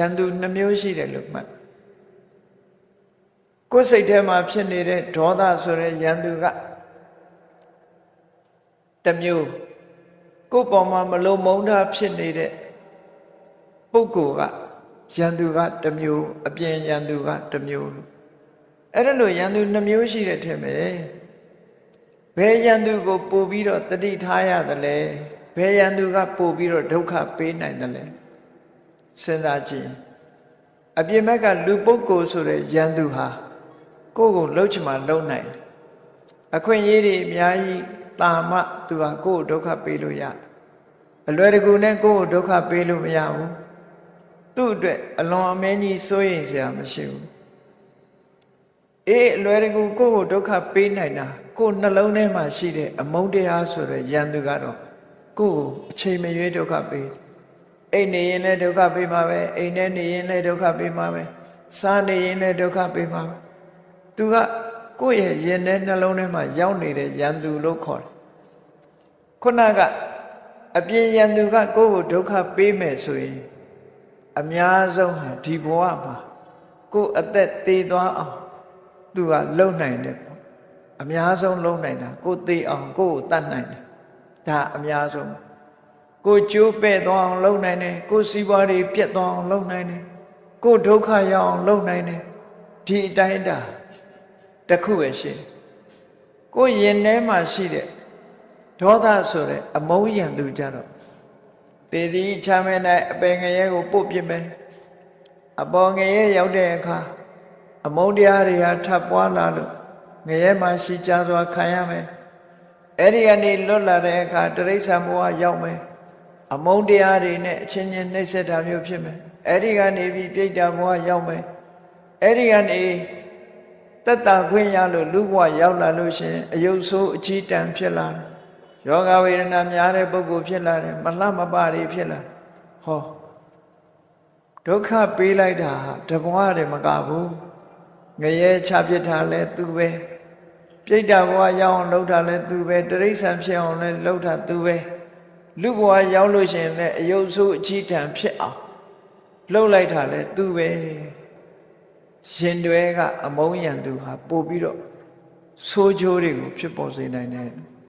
ရန်သူနှမျိုးရှိတယ်လို့မှတ်ကိုယ်စိတ်ထဲမှာဖြစ်နေတဲ့ဒေါသဆိုတဲ့ရန်သူကတစ်မျိုးကိုယ်ပေါ်မှာမလုံးမုန်းတာဖြစ်နေတဲ့ပုဂ္ဂိုလ်ကရန်သူကတစ်မျိုးအပြင်ရန်သူကတစ်မျိုးလို့အဲ့ဒါလို့ရန်သူနှမျိုးရှိတဲ့ထင်မယ်ဘယ်ရန်သူကိုပို့ပြီးတော့တတိထားရတယ်လဲဘယ်ရန်သူကပို့ပြီးတော့ဒုက္ခပေးနိုင်တယ်လဲ စဉ်းစားကြည့်အပြင်ဘက်ကလူပုဂ္ဂိုလ်ဆိုတဲ့ရန်သူဟာကိုယ့်ကိုလှုပ်ချင်မှလှုပ်နိုင်တယ်အခွင့်အရေးတွေအများကြီးတာမသူဟာကိုယ့်ကိုဒုက္ခပေးလို့ရတယ်အလွယ်တကူနဲ့ကိုယ့်ကိုဒုက္ခပေးလို့မရဘူးသူ့အတွက်အလွန်အမင်းကြီးစိုးရိမ်စရာမရှိဘူးအေးအလွယ်တကူကိုယ့်ကိုဒုက္ခပေးနိုင်တာကိုယ်နှလုံးထဲမှာရှိတဲ့အမုန်းတရားဆိုတဲ့ရန်သူကတော့ကိုယ့်ကိုအချိန်မရွေးဒုက္ခပေးတယ် အိမ်နေရင်လည်းဒုက္ခပေးမှာပဲအိမ်ထဲနေရင်လည်းဒုက္ခပေးမှာပဲစားနေရင်လည်းဒုက္ခပေးမှာပဲသူကကိုယ့်ရဲ့ရင်ထဲနှလုံးထဲမှာရောက်နေတဲ့ရန်သူလို့ခေါ်တယ်ခုနကအပြင်ရန်သူကကိုယ့်ကိုဒုက္ခပေးမယ်ဆိုရင်အများဆုံးဟာဒီဘဝမှာကိုယ်အသက်သေးသွားအောင်သူကလုံနိုင်တယ်ပေါ့အများဆုံးလုံနိုင်တာကိုယ်သေးအောင်ကိုယ်ကိုတတ်နိုင်တယ်ဒါအများဆုံး ကိုယ်ကျိုးပဲ့သွားအောင်လုံနိုင်တယ်ကိုယ်စီးပွားတွေပြတ်သွားအောင်လုံနိုင်တယ်ကိုယ်ဒုက္ခရောက်အောင်လုံနိုင်တယ်ဒီအတိုင်းတာတစ်ခုပဲရှိတယ်ကိုယ်ရင်ထဲမှာရှိတဲ့ဒေါသဆိုတဲ့အမုန်းရန်သူကြတော့တည်သည်ချမ်းမဲ၌အပင်ငရဲကိုပုတ်ပြစ်မယ်အပေါ်ငရဲရောက်တဲ့အခါအမုန်းတရားတွေဟာထပ်ပွားလာလို့ငရဲမှာရှိကြစွာခံရမယ်အဲ့ဒီကနေလွတ်လာတဲ့အခါတရိစ္ဆာန်ဘဝရောက်မယ် အမုန်းတရားတွေနဲ့အချင်းချင်းနှိမ့်ဆက်တာမျိုးဖြစ်မယ်အဲ့ဒီကနေပြီးပြိတ္တာဘဝရောက်မယ်အဲ့ဒီကနေတက်တာခွင့်ရလို့လူဘဝရောက်လာလို့ရှင်အယုတ်ဆိုးအချီးတန်ဖြစ်လာတယ်ယောဂဝေဒနာများတဲ့ပုဂ္ဂိုလ်ဖြစ်လာတယ်မလှမပတွေဖြစ်လာဟောဒုက္ခပေးလိုက်တာတဘဝတည်းမကဘူးငရဲချပြစ်တာလဲသူပဲပြိတ္တာဘဝရောက်အောင်လုပ်တာလဲသူပဲတရိစ္ဆာန်ဖြစ်အောင်လဲလုပ်တာသူပဲ လူဘဝရောက်လို့ရှင်လဲအယုတ်ဆိုးအချီးတန်ဖြစ်အောင်လှုပ်လိုက်တာလဲသူပဲရှင်တွေကအမုန်းရန်သူဟာပို့ပြီးတော့ဆိုးချိုးတွေကိုဖြစ်ပေါ်စေနိုင်တယ်